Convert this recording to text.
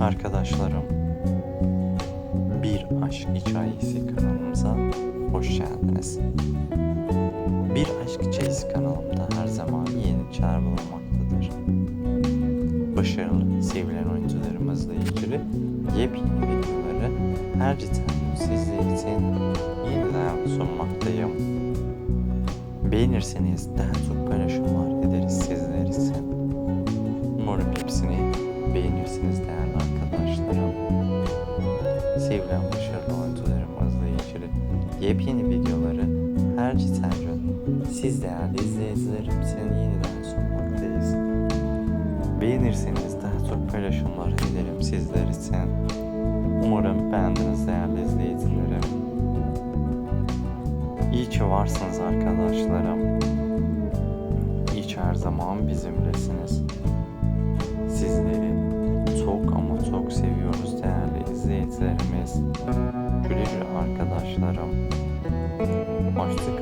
Arkadaşlarım, Bir Aşk Hikayesi kanalımıza hoş geldiniz. Bir Aşk Hikayesi kanalımda her zaman yeni içerikler bulunmaktadır. Başarılı, sevilen oyuncularımızla ilgili yepyeni videoları her cidden sizler için yeniden sunmaktayım. Beğenirseniz daha çok paylaşımlar ederiz sizler için. Umarım hepsini beğenirsiniz arkadaşlarım. Sevilen başarılı oyuncularımızla ilgili yepyeni videoları her cidden siz değerli izleyicilerim için yeniden sunmaktayız. Beğenirseniz daha çok paylaşımlar ederim sizler için. Umarım beğendiniz değerli izleyicilerim. İyi ki varsınız arkadaşlarım. İyi ki her zaman bizimlesiniz. Sizleri çok ama çok seviyoruz değerli izleyicilerimiz. Güle güle arkadaşlarım. Hoşçakalın.